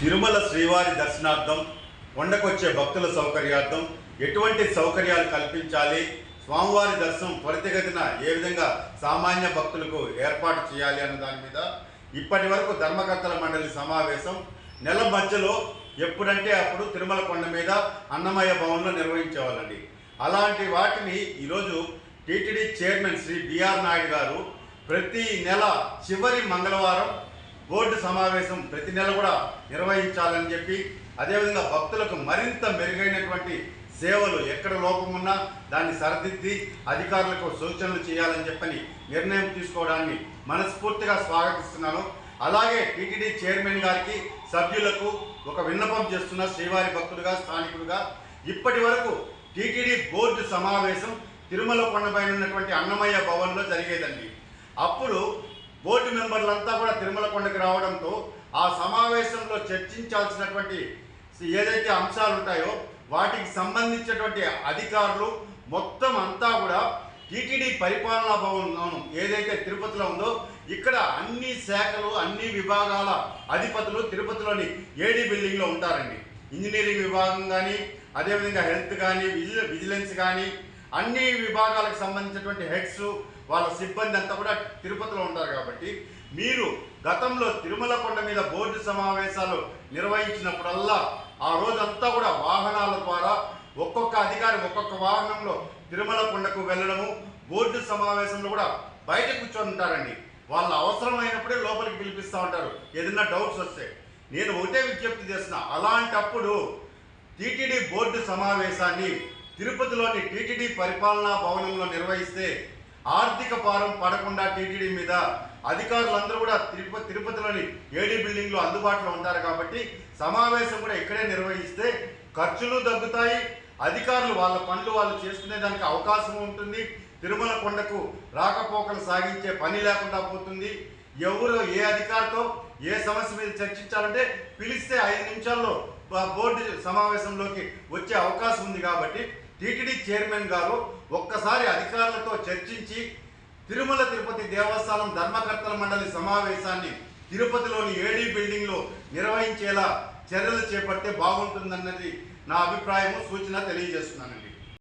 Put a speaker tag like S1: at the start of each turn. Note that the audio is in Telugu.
S1: తిరుమల శ్రీవారి దర్శనార్థం కొండకొచ్చే భక్తుల సౌకర్యార్థం ఎటువంటి సౌకర్యాలు కల్పించాలి? స్వామివారి దర్శనం త్వరితగతిన ఏ విధంగా సామాన్య భక్తులకు ఏర్పాటు చేయాలి అన్న దాని మీద ఇప్పటి వరకు ధర్మకర్తల మండలి సమావేశం నెల మధ్యలో ఎప్పుడంటే అప్పుడు తిరుమల కొండ మీద అన్నమయ్య భవన్లో నిర్వహించేవాళ్ళండి. అలాంటి వాటిని ఈరోజు TTD chairman Shri BR Naidu గారు ప్రతి నెల చివరి మంగళవారం బోర్డు సమావేశం ప్రతి నెల కూడా నిర్వహించాలని చెప్పి అదేవిధంగా భక్తులకు మరింత మెరుగైనటువంటి సేవలు ఎక్కడ లోపమున్నా దాన్ని సరిదిద్ది అధికారులకు సూచనలు చేయాలని చెప్పని నిర్ణయం తీసుకోవడాన్ని మనస్ఫూర్తిగా స్వాగతిస్తున్నాను. అలాగే టీటీడీ చైర్మన్ గారికి సభ్యులకు ఒక విన్నపం చేస్తున్న శ్రీవారి భక్తులుగా స్థానికులుగా ఇప్పటి వరకు టీటీడీ బోర్డు సమావేశం తిరుమల కొండపైన ఉన్నటువంటి అన్నమయ్య భవన్లో జరిగేదండి. అప్పుడు బోర్డు మెంబర్లంతా కూడా తిరుమల కొండకి రావడంతో ఆ సమావేశంలో చర్చించాల్సినటువంటి ఏదైతే అంశాలు ఉంటాయో వాటికి సంబంధించినటువంటి అధికారులు మొత్తం అంతా కూడా టీటీడీ పరిపాలనా భవనం ఏదైతే తిరుపతిలో ఉందో ఇక్కడ అన్ని శాఖలు అన్ని విభాగాల అధిపతులు తిరుపతిలోని ఏడీ బిల్డింగ్లో ఉంటారండి. ఇంజనీరింగ్ విభాగం కానీ అదేవిధంగా హెల్త్ కానీ విజిలెన్స్ కానీ అన్ని విభాగాలకు సంబంధించినటువంటి హెడ్స్ వాళ్ళ సిబ్బంది అంతా కూడా తిరుపతిలో ఉంటారు కాబట్టి మీరు గతంలో తిరుమల కొండ మీద బోర్డు సమావేశాలు నిర్వహించినప్పుడల్లా ఆ రోజంతా కూడా వాహనాల ద్వారా ఒక్కొక్క అధికారి ఒక్కొక్క వాహనంలో తిరుమల కొండకు వెళ్ళడము బోర్డు సమావేశంలో కూడా బయట కూర్చొని ఉంటారండి. వాళ్ళ అవసరమైనప్పుడే లోపలికి పిలిపిస్తూ ఉంటారు. ఏదైనా డౌట్స్ వస్తే. నేను ఒకటే విజ్ఞప్తి చేసిన అలాంటప్పుడు టీటీడీ బోర్డు సమావేశాన్ని తిరుపతిలోని టీటీడీ పరిపాలనా భవనంలో నిర్వహిస్తే ఆర్థిక భారం పడకుండా టీటీడీ మీద అధికారులందరూ కూడా తిరుపతి తిరుపతిలోని ఏడీ బిల్డింగ్లో అందుబాటులో ఉంటారు కాబట్టి సమావేశం కూడా ఇక్కడే నిర్వహిస్తే ఖర్చులు తగ్గుతాయి అధికారులు వాళ్ళ పనులు వాళ్ళు చేసుకునే దానికి అవకాశం ఉంటుంది తిరుమల కొండకు రాకపోకలు సాగించే పని లేకుండా పోతుంది. ఎవరు ఏ అధికారితో ఏ సమస్య మీద చర్చించాలంటే పిలిస్తే ఐదు నిమిషాల్లో బోర్డు సమావేశంలోకి వచ్చే అవకాశం ఉంది కాబట్టి టీటీడీ చైర్మన్ గారు ఒక్కసారి అధికారులతో చర్చించి తిరుమల తిరుపతి దేవస్థానం ధర్మకర్తల మండలి సమావేశాన్ని తిరుపతిలోని ఏడీ బిల్డింగ్లో నిర్వహించేలా చర్యలు చేపడితే బాగుంటుందన్నది నా అభిప్రాయము సూచన తెలియజేస్తున్నానండి.